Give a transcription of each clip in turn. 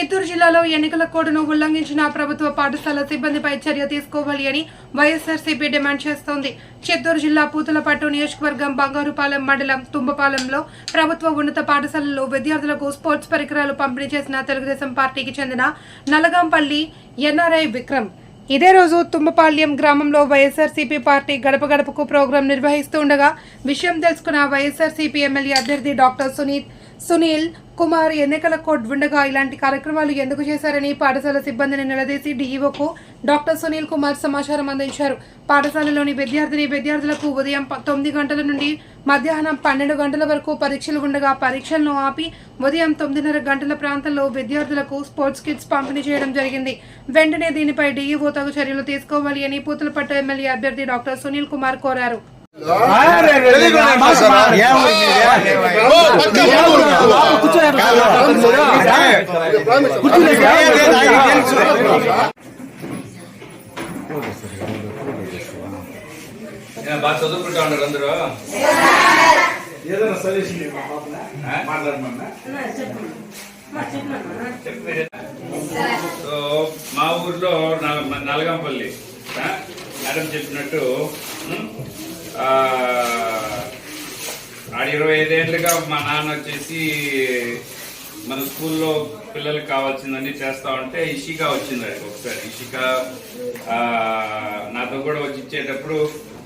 చిత్తూరు జిల్లాలో ఎన్నికల కోడ్ను ఉల్లంఘించిన ప్రభుత్వ పాఠశాల సిబ్బందిపై చర్య తీసుకోవాలి అని వైఎస్ఆర్సీపీ డిమాండ్ చేస్తోంది. చిత్తూరు జిల్లా పూతలపట్టు నియోజకవర్గం బంగారుపాలెం మండలం తుంబపాలెంలో ప్రభుత్వ ఉన్నత పాఠశాలలో విద్యార్థులకు స్పోర్ట్స్ పరికరాలు పంపిణీ చేసిన తెలుగుదేశం పార్టీకి చెందిన నలగాంపల్లి ఎన్ఆర్ఐ విక్రమ్. ఇదే రోజు తుమ్మపాళ్యం గ్రామంలో వైఎస్ఆర్సీపీ పార్టీ గడప గడపకు ప్రోగ్రాం నిర్వహిస్తూ ఉండగా విషయం తెలుసుకున్న వైఎస్ఆర్సీపీ ఎమ్మెల్యే అభ్యర్థి డాక్టర్ సునీత్ సునీల్ కుమార్ ఎన్నికల కోడ్ ఉండగా ఇలాంటి కార్యక్రమాలు ఎందుకు చేశారని పాఠశాల సిబ్బందిని నిలదీసి డీఈఓకు డాక్టర్ సునీల్ కుమార్ సమాచారం అందించారు పాఠశాలలోని విద్యార్థిని విద్యార్థులకు ఉదయం తొమ్మిది గంటల నుండి మధ్యాహ్నం పన్నెండు గంటల వరకు పరీక్షలు ఉండగా పరీక్షలను ఆపి ఉదయం తొమ్మిదిన్నర గంటల ప్రాంతంలో విద్యార్థులకు స్పోర్ట్స్ కిట్స్ పంపిణీ చేయడం జరిగింది వెంటనే దీనిపై డీఈఓ తగు చర్యలు తీసుకోవాలి అని పూతలపట్టు ఎమ్మెల్యే అభ్యర్థి డాక్టర్ సునీల్ కుమార్ కోరారు బాగా చదువుకుంటా ఉన్నారు అందరూ. ఏదైనా సజెషన్ మాట్లాడమన్నా. సో మా ఊర్లో నలగంపల్లి ఆ, మేడం చెప్పినట్టు ఆ, ఆడ ఇరవై ఐదేళ్ళుగా మా నాన్న వచ్చేసి మన స్కూల్లో పిల్లలకి కావాల్సిందన్నీ చేస్తా ఉంటే ఇషికా వచ్చింది ఒకసారి. ఇషికా నాతో కూడా వచ్చి ఇచ్చేటప్పుడు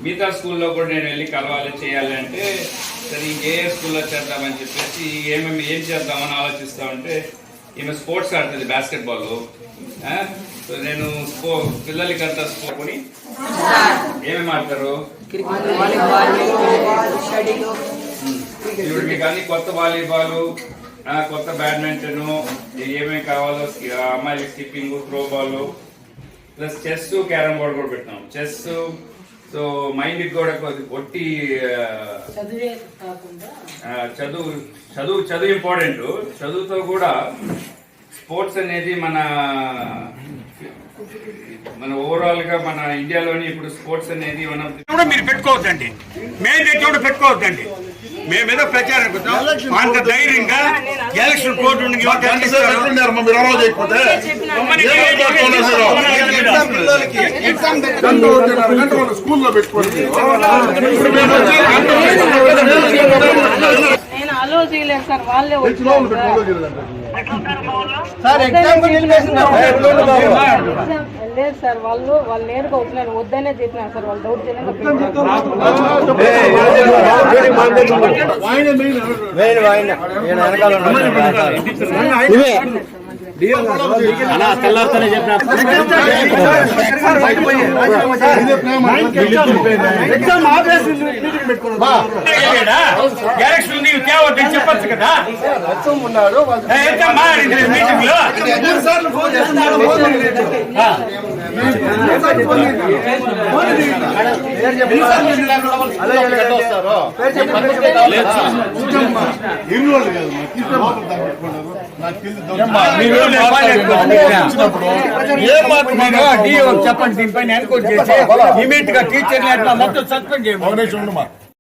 మిగతా స్కూల్లో కూడా నేను వెళ్ళి కలవాలి చేయాలి అంటే సరే ఇంకే స్కూల్లో చేద్దామని చెప్పేసి ఏమేమి ఏం చేద్దామని ఆలోచిస్తా ఉంటే ఈమె స్పోర్ట్స్ ఆడుతుంది బాస్కెట్ బాల్ సో నేను స్పో పిల్లలకి అంతా స్పోర్ట్ కొని ఏమేమి ఆడతారు? మీకు అన్ని కొత్త వాలీబాల్ కొత్త బ్యాడ్మింటన్ ఏమేమి కావాలో అమ్మాయిలకి skipping throw ball plus chess carrom board కూడా పెట్టినాం. చెస్ సో మైండ్ కూడా ఒట్టి చదివే కాకుండా ఆ, చదువు చదువు ఇంపార్టెంట్ చదువుతో కూడా స్పోర్ట్స్ అనేది మన మన ఓవరాల్గా మన ఇండియాలోని ఇప్పుడు స్పోర్ట్స్ అనేది మనం కూడా మీరు పెట్టుకోవద్దండి. మేము తెచ్చి కూడా పెట్టుకోవద్దండి. మేము ఏదో ప్రచారం కోసం అంత ధైర్యంగా ఎలక్షన్ కోర్టు స్కూల్లో పెట్టుకోండి. అలో చేయలేదు సార్ వాళ్ళే వచ్చారు లేదు సార్ వాళ్ళు వాళ్ళు నేరుగా వచ్చినారు వద్దనే చెప్పినారు సార్ వాళ్ళు డౌట్ మీటింగ్లో తెలియదు మీరు ఏం మాట్లాడుతున్నారు డిఓ చెప్పండి దీనిపైన ఎన్క్వైరీ చేసి ఇమీడియట్గా టీచర్ని అట్లా మొత్తం సస్పెండ్ ఉండమా